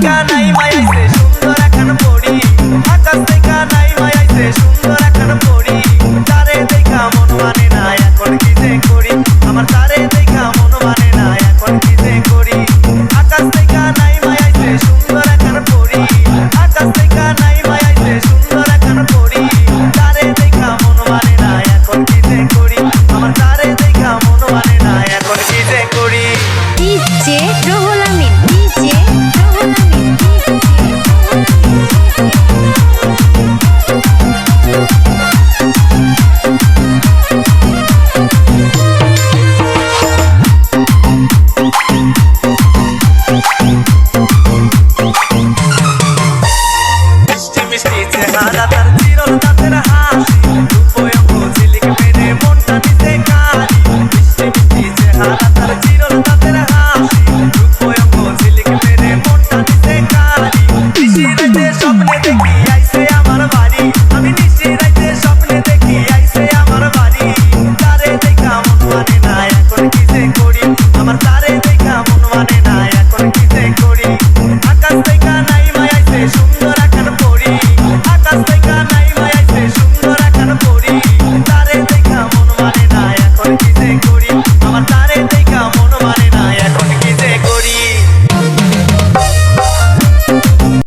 থেকে নাই মায়াইছে সুন্দর এখন পড়ি। আকাশ থেকে নাই মায়াইছে সুন্দর এখন পড়ি। তারে দেখা মন মানে না, এখন কি যে করি? আমার তারে দেখা মন মানে না, এখন কি যে করি? আকাশ থেকে নাই মায়াইছে সুন্দর এখন পড়ি। আকাশ থেকে নাই মায়াইছে সুন্দর এখন cada